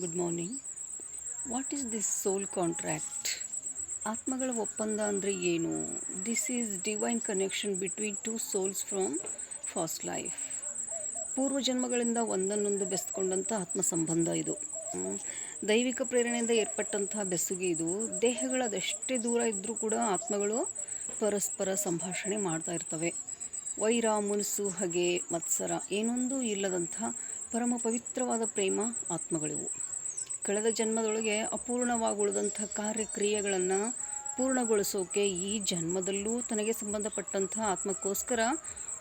Good morning what is this soul contract ಆತ್ಮಗಳ ಒಪ್ಪಂದ ಅಂದರೆ ಏನು? This is divine connection between two souls from past life ಪೂರ್ವ ಜನ್ಮಗಳಿಂದ ಒಂದನ್ನೊಂದು ಬೆಸ್ಕೊಂಡಂಥ ಆತ್ಮ ಸಂಬಂಧ ಇದು ದೈವಿಕ ಪ್ರೇರಣೆಯಿಂದ ಏರ್ಪಟ್ಟಂತಹ ಬೆಸುಗೆ ಇದು. ದೇಹಗಳು ಅದೆಷ್ಟೇ ದೂರ ಇದ್ದರೂ ಕೂಡ ಆತ್ಮಗಳು ಪರಸ್ಪರ ಸಂಭಾಷಣೆ ಮಾಡ್ತಾ ಇರ್ತವೆ. ವೈರ ಮುನಸು ಹಗೆ, ಮತ್ಸರ ಏನೊಂದೂ ಇಲ್ಲದಂಥ ಪರಮ ಪವಿತ್ರವಾದ ಪ್ರೇಮ ಆತ್ಮಗಳಿವು. ಕಳೆದ ಜನ್ಮದೊಳಗೆ ಅಪೂರ್ಣವಾಗಿ ಉಳಿದಂಥ ಕಾರ್ಯಕ್ರಿಯೆಗಳನ್ನು ಪೂರ್ಣಗೊಳಿಸೋಕೆ ಈ ಜನ್ಮದಲ್ಲೂ ತನಗೆ ಸಂಬಂಧಪಟ್ಟಂಥ ಆತ್ಮಕ್ಕೋಸ್ಕರ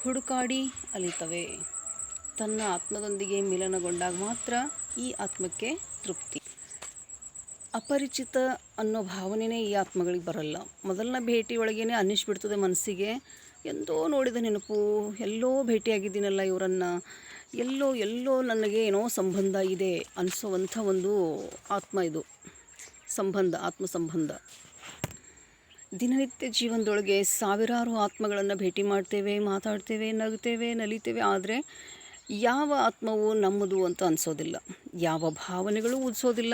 ಹುಡುಕಾಡಿ ಅಲಿತವೆ. ತನ್ನ ಆತ್ಮದೊಂದಿಗೆ ಮಿಲನಗೊಂಡಾಗ ಮಾತ್ರ ಈ ಆತ್ಮಕ್ಕೆ ತೃಪ್ತಿ. ಅಪರಿಚಿತ ಅನ್ನೋ ಭಾವನೆನೇ ಈ ಆತ್ಮಗಳಿಗೆ ಬರಲ್ಲ. ಮೊದಲನೇ ಭೇಟಿ ಒಳಗೇನೆ ಅನ್ನಿಸ್ಬಿಡ್ತದೆ ಮನಸ್ಸಿಗೆ. ಎಂದೋ ನೋಡಿದ ನೆನಪು, ಎಲ್ಲೋ ಭೇಟಿಯಾಗಿದ್ದೀನಲ್ಲ ಇವರನ್ನು. ಎಲ್ಲೋ ಎಲ್ಲೋ ನನಗೆ ಏನೋ ಸಂಬಂಧ ಇದೆ ಅನಿಸೋವಂಥ ಒಂದು ಆತ್ಮ ಇದು. ಸಂಬಂಧ ಆತ್ಮ ಸಂಬಂಧ ದಿನನಿತ್ಯ ಜೀವನದೊಳಗೆ ಸಾವಿರಾರು ಆತ್ಮಗಳನ್ನು ಭೇಟಿ ಮಾಡ್ತೇವೆ, ಮಾತಾಡ್ತೇವೆ, ನಗ್ತೇವೆ, ನಲಿತೇವೆ, ಆದರೆ ಯಾವ ಆತ್ಮವು ನಮ್ಮದು ಅಂತ ಅನಿಸೋದಿಲ್ಲ. ಯಾವ ಭಾವನೆಗಳು ಉದಿಸೋದಿಲ್ಲ.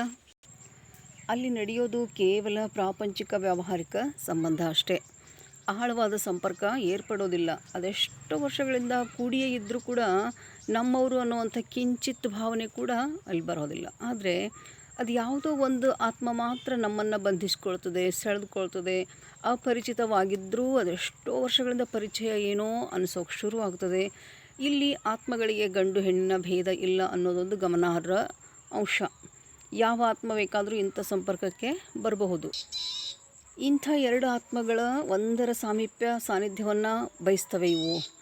ಅಲ್ಲಿ ನಡೆಯೋದು ಕೇವಲ ಪ್ರಾಪಂಚಿಕ ವ್ಯಾವಹಾರಿಕ ಸಂಬಂಧ ಅಷ್ಟೇ. ಆಳವಾದ ಸಂಪರ್ಕ ಏರ್ಪಡೋದಿಲ್ಲ. ಅದೆಷ್ಟೋ ವರ್ಷಗಳಿಂದ ಕೂಡಿಯೇ ಇದ್ದರೂ ಕೂಡ ನಮ್ಮವರು ಅನ್ನುವಂಥ ಕಿಂಚಿತ್ ಭಾವನೆ ಕೂಡ ಅಲ್ಲಿ ಬರೋದಿಲ್ಲ. ಆದರೆ ಅದು ಯಾವುದೋ ಒಂದು ಆತ್ಮ ಮಾತ್ರ ನಮ್ಮನ್ನು ಬಂಧಿಸ್ಕೊಳ್ತದೆ, ಸೆಳೆದುಕೊಳ್ತದೆ. ಅಪರಿಚಿತವಾಗಿದ್ದರೂ ಅದೆಷ್ಟೋ ವರ್ಷಗಳಿಂದ ಪರಿಚಯ ಏನೋ ಅನಿಸೋಕೆ ಶುರು ಆಗ್ತದೆ. ಇಲ್ಲಿ ಆತ್ಮಗಳಿಗೆ ಗಂಡು, ಹೆಣ್ಣಿನ ಭೇದ ಇಲ್ಲ ಅನ್ನೋದೊಂದು ಗಮನಾರ್ಹ ಅಂಶ. ಯಾವ ಆತ್ಮ ಬೇಕಾದರೂ ಇಂಥ ಸಂಪರ್ಕಕ್ಕೆ ಬರಬಹುದು. ಇಂಥ ಎರಡು ಆತ್ಮಗಳ ಒಂದರ ಸಾಮೀಪ್ಯ ಸಾನ್ನಿಧ್ಯವನ್ನು ಬಯಸ್ತವೆ ಇವು.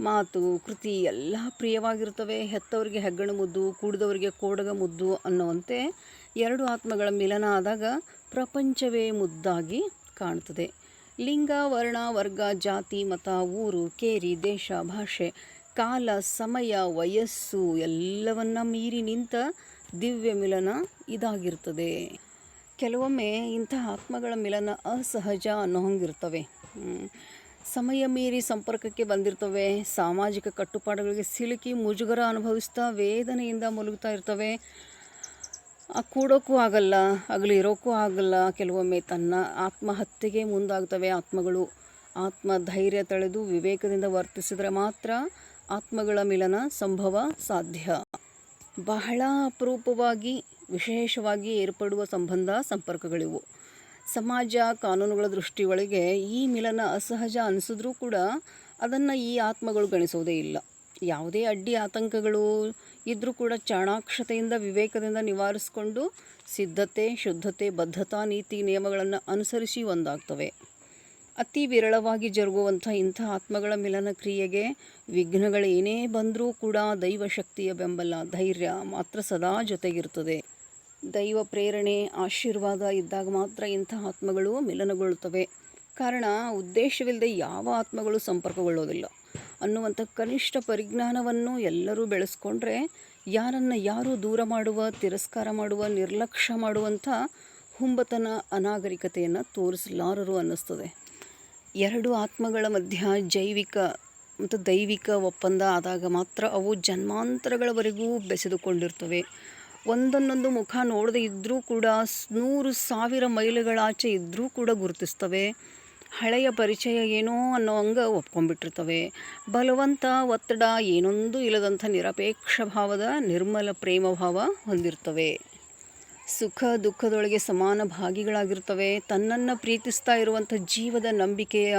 ಮಾತು, ಕೃತಿ ಎಲ್ಲ ಪ್ರಿಯವಾಗಿರ್ತವೆ. ಹೆತ್ತವರಿಗೆ ಹೆಗ್ಗಣ ಮುದ್ದು, ಕೂಡಿದವರಿಗೆ ಕೋಡಗ ಮುದ್ದು ಅನ್ನುವಂತೆ ಎರಡು ಆತ್ಮಗಳ ಮಿಲನ ಆದಾಗ ಪ್ರಪಂಚವೇ ಮುದ್ದಾಗಿ ಕಾಣ್ತದೆ ಲಿಂಗ, ವರ್ಣ, ವರ್ಗ, ಜಾತಿ, ಮತ, ಊರು, ಕೇರಿ, ದೇಶ, ಭಾಷೆ, ಕಾಲ, ಸಮಯ, ವಯಸ್ಸು ಎಲ್ಲವನ್ನ ಮೀರಿ ನಿಂತ ದಿವ್ಯ ಮಿಲನ ಇದಾಗಿರ್ತದೆ. ಕೆಲವೊಮ್ಮೆ ಇಂಥ ಆತ್ಮಗಳ ಮಿಲನ ಅಸಹಜ ಅನ್ನೋ ಹಂಗಿರ್ತವೆ. ಸಮಯ ಮೀರಿ ಸಂಪರ್ಕಕ್ಕೆ ಬಂದಿರ್ತವೆ, ಸಾಮಾಜಿಕ ಕಟ್ಟುಪಾಡುಗಳಿಗೆ ಸಿಲುಕಿ ಮುಜುಗರ ಅನುಭವಿಸ್ತಾ ವೇದನೆಯಿಂದ ಮುಲುಗ್ತಾ ಇರ್ತವೆ. ಕೂಡೋಕ್ಕೂ ಆಗಲ್ಲ ಆಗಲಿ ಇರೋಕ್ಕೂ ಆಗಲ್ಲ, ಕೆಲವೊಮ್ಮೆ ತನ್ನ ಆತ್ಮಹತ್ಯೆಗೆ ಮುಂದಾಗ್ತವೆ ಆತ್ಮಗಳು. ಆತ್ಮ ಧೈರ್ಯ ತಳೆದು ವಿವೇಕದಿಂದ ವರ್ತಿಸಿದರೆ ಮಾತ್ರ ಆತ್ಮಗಳ ಮಿಲನ ಸಂಭವ ಸಾಧ್ಯ. ಬಹಳ ಅಪರೂಪವಾಗಿ ವಿಶೇಷವಾಗಿ ಏರ್ಪಡುವ ಸಂಬಂಧ ಸಂಪರ್ಕಗಳಿವು. ಸಮಾಜ ಕಾನೂನುಗಳ ದೃಷ್ಟಿಯೊಳಗೆ ಈ ಮಿಲನ ಅಸಹಜ ಅನಿಸಿದ್ರೂ ಕೂಡ ಅದನ್ನು ಈ ಆತ್ಮಗಳು ಗಣಿಸೋದೇ ಇಲ್ಲ. ಯಾವುದೇ ಅಡ್ಡಿ ಆತಂಕಗಳು ಇದ್ದರೂ ಕೂಡ ಚಾಣಾಕ್ಷತೆಯಿಂದ ವಿವೇಕದಿಂದ ನಿವಾರಿಸಿಕೊಂಡು ಸಿದ್ಧತೆ, ಶುದ್ಧತೆ, ಬದ್ಧತಾ ನೀತಿ ನಿಯಮಗಳನ್ನು ಅನುಸರಿಸಿ ಒಂದಾಗ್ತವೆ. ಅತಿ ವಿರಳವಾಗಿ ಜರುಗುವಂಥ ಇಂಥ ಆತ್ಮಗಳ ಮಿಲನ ಕ್ರಿಯೆಗೆ ವಿಘ್ನಗಳೇನೇ ಬಂದರೂ ಕೂಡ ದೈವಶಕ್ತಿಯ ಬೆಂಬಲ, ಧೈರ್ಯ ಮಾತ್ರ ಸದಾ ಜೊತೆಗಿರ್ತದೆ. ದೈವ ಪ್ರೇರಣೆ, ಆಶೀರ್ವಾದ ಇದ್ದಾಗ ಮಾತ್ರ ಇಂಥ ಆತ್ಮಗಳು ಮಿಲನಗೊಳ್ಳುತ್ತವೆ. ಕಾರಣ, ಉದ್ದೇಶವಿಲ್ಲದೆ ಯಾವ ಆತ್ಮಗಳು ಸಂಪರ್ಕಗೊಳ್ಳೋದಿಲ್ಲ. ಅನ್ನುವಂಥ ಕನಿಷ್ಠ ಪರಿಜ್ಞಾನವನ್ನು ಎಲ್ಲರೂ ಬೆಳೆಸ್ಕೊಂಡ್ರೆ ಯಾರನ್ನು ಯಾರು ದೂರ ಮಾಡುವ, ತಿರಸ್ಕಾರ ಮಾಡುವ, ನಿರ್ಲಕ್ಷ್ಯ ಮಾಡುವಂಥ ಹುಂಬತನ, ಅನಾಗರಿಕತೆಯನ್ನು ತೋರಿಸಲಾರರು ಅನ್ನಿಸ್ತದೆ. ಎರಡು ಆತ್ಮಗಳ ಮಧ್ಯ ಜೈವಿಕ ಮತ್ತು ದೈವಿಕ ಒಪ್ಪಂದ ಆದಾಗ ಮಾತ್ರ ಅವು ಜನ್ಮಾಂತರಗಳವರೆಗೂ ಬೆಸೆದುಕೊಂಡಿರ್ತವೆ. ಒಂದನ್ನೊಂದು ಮುಖ ನೋಡದೆ ಇದ್ದರೂ ಕೂಡ ನೂರು ಸಾವಿರ ಮೈಲುಗಳಾಚೆ ಇದ್ದರೂ ಕೂಡ ಗುರುತಿಸ್ತವೆ. ಹಳೆಯ ಪರಿಚಯ ಏನೋ ಅನ್ನೋ ಹಂಗೆ ಒಪ್ಕೊಂಡ್ಬಿಟ್ಟಿರ್ತವೆ. ಬಲವಂತ ಒತ್ತಡ ಏನೊಂದು ಇಲ್ಲದಂಥ ನಿರಪೇಕ್ಷ ಭಾವದ ನಿರ್ಮಲ ಪ್ರೇಮ ಭಾವ ಹೊಂದಿರ್ತವೆ. ಸುಖ ದುಃಖದೊಳಗೆ ಸಮಾನ ಭಾಗಿಗಳಾಗಿರ್ತವೆ. ತನ್ನನ್ನು ಪ್ರೀತಿಸ್ತಾ ಇರುವಂಥ ಜೀವದ ನಂಬಿಕೆಯ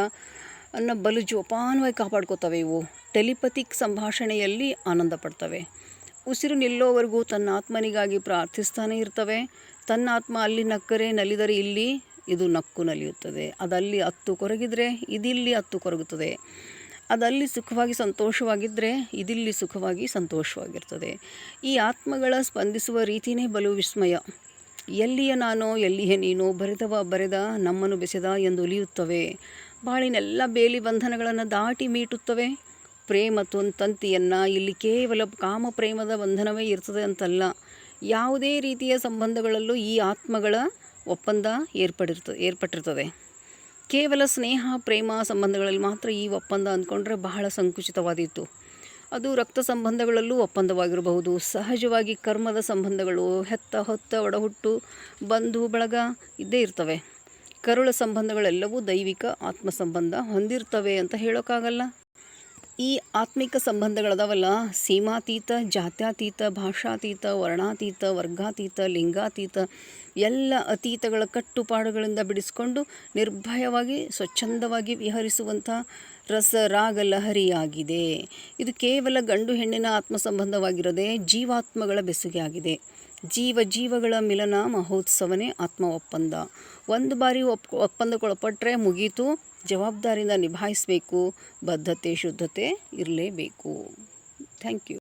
ಅನ್ನ ಬಲು ಜೋಪಾನವಾಗಿ ಕಾಪಾಡ್ಕೋತವೆ ಇವು. ಟೆಲಿಪತಿಕ್ ಸಂಭಾಷಣೆಯಲ್ಲಿ ಆನಂದ ಪಡ್ತವೆ. ಉಸಿರು ನಿಲ್ಲೋವರೆಗೂ ತನ್ನ ಆತ್ಮನಿಗಾಗಿ ಪ್ರಾರ್ಥಿಸ್ತಾನೆ ಇರ್ತವೆ. ತನ್ನ ಆತ್ಮ ಅಲ್ಲಿ ನಕ್ಕರೆ ನಲಿದರೆ ಇಲ್ಲಿ ಇದು ನಕ್ಕು ನಲಿಯುತ್ತದೆ. ಅದಲ್ಲಿ ಹತ್ತು ಕೊರಗಿದರೆ ಇದಿಲ್ಲಿ ಹತ್ತು ಕೊರಗುತ್ತದೆ. ಅದಲ್ಲಿ ಸುಖವಾಗಿ ಸಂತೋಷವಾಗಿದ್ದರೆ ಇದಿಲ್ಲಿ ಸುಖವಾಗಿ ಸಂತೋಷವಾಗಿರ್ತದೆ. ಈ ಆತ್ಮಗಳ ಸ್ಪಂದಿಸುವ ರೀತಿಯೇ ಬಲು ವಿಸ್ಮಯ. ಎಲ್ಲಿಯ ನಾನೋ, ಎಲ್ಲಿಯ ನೀನೋ ಬರೆದವ ಬರೆದ ನಮ್ಮನ್ನು ಬೆಸೆದ ಎಂದು ಉಲಿಯುತ್ತವೆ ಬಾಳಿನೆಲ್ಲ ಬೇಲಿ ಬಂಧನಗಳನ್ನು ದಾಟಿ ಮೀಟುತ್ತವೆ. ಪ್ರೇಮ ತಂತಿಯನ್ನು ಇಲ್ಲಿ ಕೇವಲ ಕಾಮ ಪ್ರೇಮದ ಬಂಧನವೇ ಇರ್ತದೆ ಅಂತಲ್ಲ. ಯಾವುದೇ ರೀತಿಯ ಸಂಬಂಧಗಳಲ್ಲೂ ಈ ಆತ್ಮಗಳ ಒಪ್ಪಂದ ಏರ್ಪಡಿರ್ತ, ಏರ್ಪಟ್ಟಿರ್ತದೆ. ಕೇವಲ ಸ್ನೇಹ, ಪ್ರೇಮ ಸಂಬಂಧಗಳಲ್ಲಿ ಮಾತ್ರ ಈ ಒಪ್ಪಂದ ಅಂದ್ಕೊಂಡ್ರೆ ಬಹಳ ಸಂಕುಚಿತವಾದೀತು. ಅದು ರಕ್ತ ಸಂಬಂಧಗಳಲ್ಲೂ ಒಪ್ಪಂದವಾಗಿರಬಹುದು. ಸಹಜವಾಗಿ ಕರ್ಮದ ಸಂಬಂಧಗಳು ಹೆತ್ತ ಹೊತ್ತ ಒಡಹುಟ್ಟು, ಬಂಧು, ಬಳಗ ಇದ್ದೇ ಇರ್ತವೆ. ಕರುಳ ಸಂಬಂಧಗಳೆಲ್ಲವೂ ದೈವಿಕ ಆತ್ಮ ಸಂಬಂಧ ಹೊಂದಿರ್ತವೆ ಅಂತ ಹೇಳೋಕ್ಕಾಗಲ್ಲ. ಈ ಆತ್ಮಿಕ ಸಂಬಂಧಗಳದಾವಲ್ಲ ಸೀಮಾತೀತ, ಜಾತ್ಯಾತೀತ, ಭಾಷಾತೀತ, ವರ್ಣಾತೀತ, ವರ್ಗಾತೀತ, ಲಿಂಗಾತೀತ, ಎಲ್ಲ ಅತೀತಗಳ ಕಟ್ಟುಪಾಡುಗಳಿಂದ ಬಿಡಿಸಿಕೊಂಡು ನಿರ್ಭಯವಾಗಿ, ಸ್ವಚ್ಛಂದವಾಗಿ ವಿಹರಿಸುವಂಥ ರಸ ರಾಗ ಲಹರಿಯಾಗಿದೆ ಇದು ಕೇವಲ ಗಂಡು ಹೆಣ್ಣಿನ ಆತ್ಮ ಸಂಬಂಧವಾಗಿರದೆ ಜೀವಾತ್ಮಗಳ ಬೆಸುಗೆ ಜೀವ ಜೀವಗಳ ಮಿಲನ ಮಹೋತ್ಸವನೇ ಆತ್ಮ ಒಪ್ಪಂದ. ಒಂದು ಬಾರಿ ಒಪ್ ಒಪ್ಪಂದಕ್ಕೊಳಪಟ್ಟರೆ ಮುಗೀತು, ಜವಾಬ್ದಾರಿಯಿಂದ ನಿಭಾಯಿಸಬೇಕು, ಬದ್ಧತೆ ಶುದ್ಧತೆ ಇರಲೇಬೇಕು. Thank you.